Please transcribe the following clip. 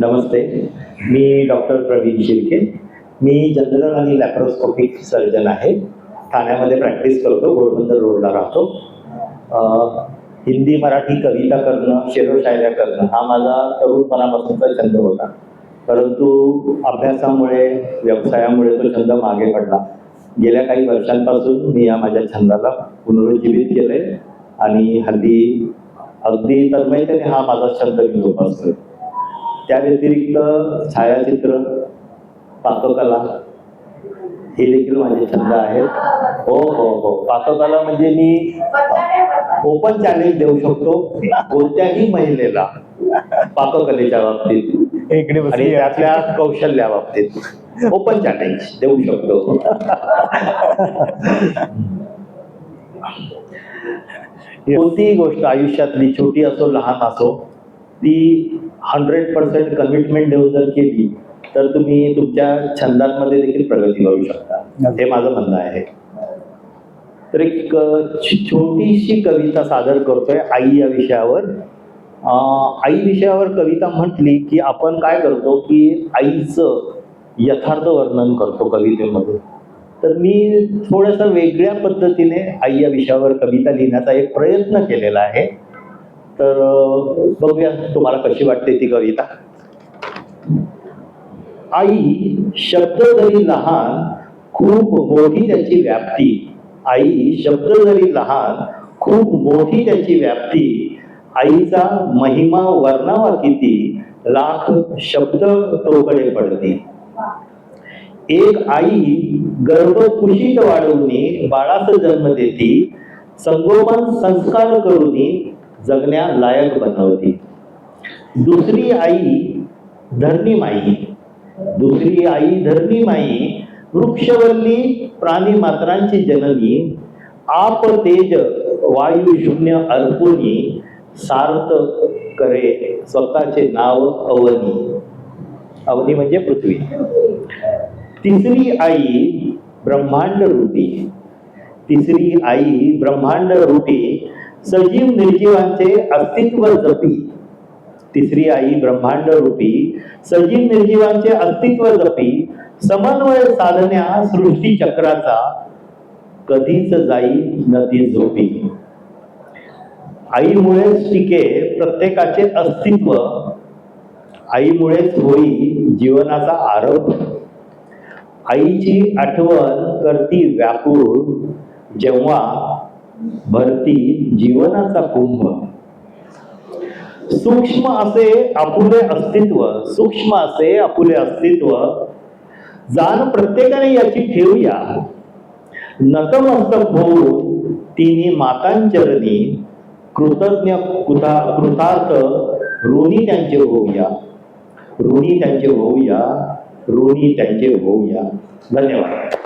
नमस्ते. मी डॉक्टर प्रवीण शिर्के. मी जनरल आणि लॅप्रोस्कोपिक सर्जन आहे. ठाण्यामध्ये प्रॅक्टिस करतो घोडबंदर रोडला राहतो. हिंदी मराठी कविता करणं शेरोशायऱ्या करणं हा माझा तरुणपणापासूनचा छंद होता. परंतु अभ्यासामुळे व्यवसायामुळे तो छंद मागे पडला. गेल्या काही वर्षांपासून मी या माझ्या छंदाला पुनरुज्जीवित केले आणि हल्ली अगदी तन्मयतेने हा माझा छंद मी जोपासतोय. त्या व्यतिरिक्त छायाचित्र पाककला हे देखील माझे छंद आहेत. हो हो हो. पाककला म्हणजे मी ओपन चॅलेंज देऊ शकतो कोणत्याही महिलेला पाककलेच्या बाबतीत. इकडे आणि त्यातल्या कौशल्या बाबतीत. ओपन चॅलेंज देऊ शकतो. कोणतीही गोष्ट आयुष्यातली छोटी असो लहान असो ती हंड्रेड पर्सेंट कमिटमेंट देऊन जर केली तर तुम्ही तुमच्या छंदांमध्ये देखील प्रगती करू शकता. हे माझं म्हणणं आहे. तर एक छोटीशी कविता सादर करतोय आई या विषयावर. आई विषयावर कविता म्हटली की आपण काय करतो की आईचं यथार्थ वर्णन करतो कवितेमध्ये. तर मी थोडंसं वेगळ्या पद्धतीने आई या विषयावर कविता लिहिण्याचा एक प्रयत्न केलेला आहे. तर बघूया तुम्हाला कशी वाटते ती कविता. आई शब्द जरी लहान खूप मोठी त्याची व्याप्ती. आई शब्द जरी लहान खूप मोठी त्याची व्याप्ती. आईचा महिमा वर्णावा किती लाख शब्द तोकडे पडते. एक आई गर्भ कुशीत वाढवून बाळास जन्म देती संगोपन संस्कार करून जगण्या लायक दुसरी आई धरणी माई. दुसरी आई धरणी माई वृक्षवल्ली प्राणी मात्रांची जननी आप तेज वायू शून्य अर्पुनी सार्थ करे स्वतःचे नाव अवनी. अवनी म्हणजे पृथ्वी. तिसरी आई ब्रह्मांड रूपी. तिसरी आई ब्रह्मांड रूपी सजीव निर्जीवांचे अस्तित्व जपी. तिसरी आई ब्रह्मांड रूपी. सजीव निर्जीवांचे अस्तित्व जपी. समन्वय साधण्या सृष्टी चक्राचा कधीच जाई नदी झोपी. आईमुळेच टिके प्रत्येकाचे अस्तित्व. आईमुळेच होई जीवनाचा आरंभ आईची आठवण करती व्याकुळ. जेव्हा भरती जीवनाचा कुंभ. सूक्ष्म असे आपुले अस्तित्व सूक्ष्म असे आपुले अस्तित्व. जाण प्रत्येकाने याची ठेवूया. नतमस्तक होऊन तिन्ही मातांचरणी कृतज्ञ कृता कृतार्थ ऋणी त्यांचे होऊया. ऋणी त्यांचे होऊया ऋणी त्यांचे होऊया. धन्यवाद.